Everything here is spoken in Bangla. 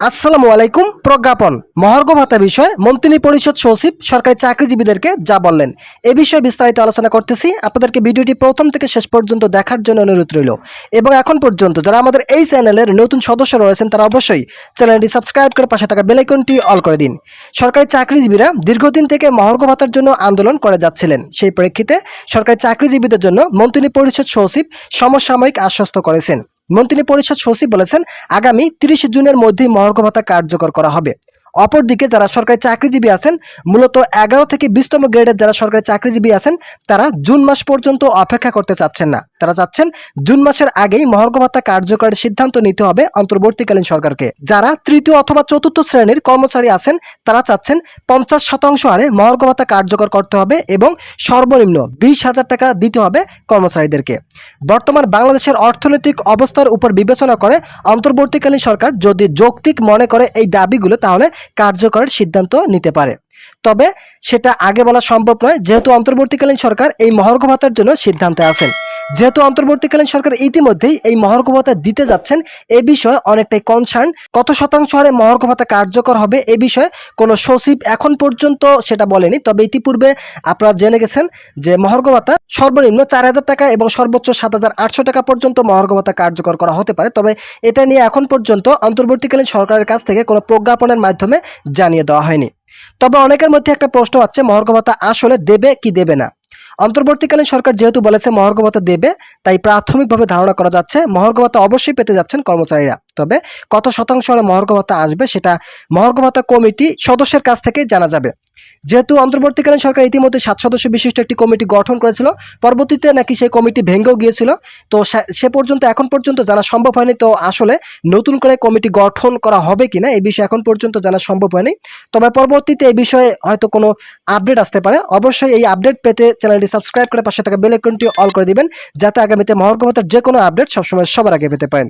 আসসালামু আলাইকুম, প্রজ্ঞাপন। মহার্ঘ ভাতা বিষয়ে মন্ত্রী পরিষদ সচিব সরকারি চাকরিজীবীদেরকে যা বললেন। এ বিষয়ে বিস্তারিত আলোচনা করতেছি। আপনাদেরকে ভিডিওটি প্রথম থেকে শেষ পর্যন্ত দেখার জন্য অনুরোধ রইল। এবং এখন পর্যন্ত যারা আমাদের এই চ্যানেলের নতুন সদস্য রয়েছেন, তারা অবশ্যই চ্যানেলটি সাবস্ক্রাইব করে পাশে থাকা বেলাইকনটি অল করে দিন। সরকারি চাকরিজীবীরা দীর্ঘদিন থেকে মহার্ঘ ভাতার জন্য আন্দোলন করে যাচ্ছিলেন। সেই প্রেক্ষিতে সরকারি চাকরিজীবীদের জন্য মন্ত্রী পরিষদ সচিব সমসাময়িক আশ্বস্ত করেছেন। মন্ত্রী পরিষদ সচিব বলেছেন আগামী তিরিশে জুনের মধ্যেই মহার্ঘ ভাতা কার্যকর করা হবে। অপরদিকে যারা সরকারি চাকরিজীবী আছেন, মূলত এগারো থেকে বিশতম গ্রেডের যারা সরকারি চাকরিজীবী আছেন, তারা জুন মাস পর্যন্ত অপেক্ষা করতে চাচ্ছেন না। তারা চাচ্ছেন জুন মাসের আগেই মহার্ঘ ভাতা কার্যকরের সিদ্ধান্ত নিতে হবে অন্তর্বর্তীকালীন সরকারকে। যারা তৃতীয় অথবা চতুর্থ শ্রেণির কর্মচারী আছেন, তারা চাচ্ছেন পঞ্চাশ শতাংশ হারে মহার্ঘ ভাতা কার্যকর করতে হবে এবং সর্বনিম্ন বিশ হাজার টাকা দিতে হবে কর্মচারীদেরকে। বর্তমান বাংলাদেশের অর্থনৈতিক অবস্থার উপর বিবেচনা করে অন্তর্বর্তীকালীন সরকার যদি যৌক্তিক মনে করে এই দাবিগুলো, তাহলে কার্যকরের সিদ্ধান্ত নিতে পারে। তবে সেটা আগে বলা সম্ভব নয়, যেহেতু অন্তর্বর্তীকালীন সরকার এই মহার্ঘ ভাতার জন্য সিদ্ধান্তে আছেন। যেহেতু অন্তর্বর্তীকালীন সরকার ইতিমধ্যেই এই মহার্ঘ ভাতা দিতে যাচ্ছেন, এ বিষয়ে অনেকটাই কনসার্ন কত শতাংশ হারে মহার্ঘ ভাতা কার্যকর হবে এ বিষয়ে কোনো সচিব এখন পর্যন্ত সেটা বলেনি, তবে ইতিপূর্বে আপনারা জেনে গেছেন যে মহার্ঘ ভাতা সর্বনিম্ন চার হাজার টাকা এবং সর্বোচ্চ সাত হাজার আটশো টাকা পর্যন্ত মহার্ঘ ভাতা কার্যকর করা হতে পারে। তবে এটা নিয়ে এখন পর্যন্ত অন্তর্বর্তীকালীন সরকারের কাছ থেকে কোনো প্রজ্ঞাপনের মাধ্যমে জানিয়ে দেওয়া হয়নি। তবে অনেকের মধ্যে একটা প্রশ্ন আছে মহার্ঘ ভাতা আসলে দেবে কি দেবে না? অন্তর্বর্তীকালীন সরকার যেহেতু বলেছে মহার্ঘ ভাতা দেবে, তাই প্রাথমিকভাবে ধারণা করা যাচ্ছে মহার্ঘ ভাতা অবশ্যই পেতে যাচ্ছেন কর্মচারীরা। তবে কত শতাংশ হারে মহার্ঘ ভাতা আসবে সেটা মহার্ঘ ভাতা কমিটি সদস্যের কাছ থেকে জানা যাবে। যেহেতু অন্তর্বর্তীকালীন সরকার ইতিমধ্যে সাত সদস্য বিশিষ্ট একটি কমিটি গঠন করেছিল, পরবর্তীতে নাকি সেই কমিটি ভেঙেও গিয়েছিল। তো সে- পর্যন্ত, এখন পর্যন্ত জানা সম্ভব হয়নি। তো আসলে নতুন করে কমিটি গঠন করা হবে কিনা, এই বিষয়ে এখন পর্যন্ত জানা সম্ভব হয়নি। তবে পরবর্তীতে এই বিষয়ে হয়তো কোনো আপডেট আসতে পারে। অবশ্যই এই আপডেট পেতে চ্যানেলটি সাবস্ক্রাইব করে পাশে থাকা বেল আইকনটি অল করে দিবেন, যাতে আগামীতে মহার্ঘ ভাতার যে কোনো আপডেট সবসময় সবার আগে পেতে পারেন।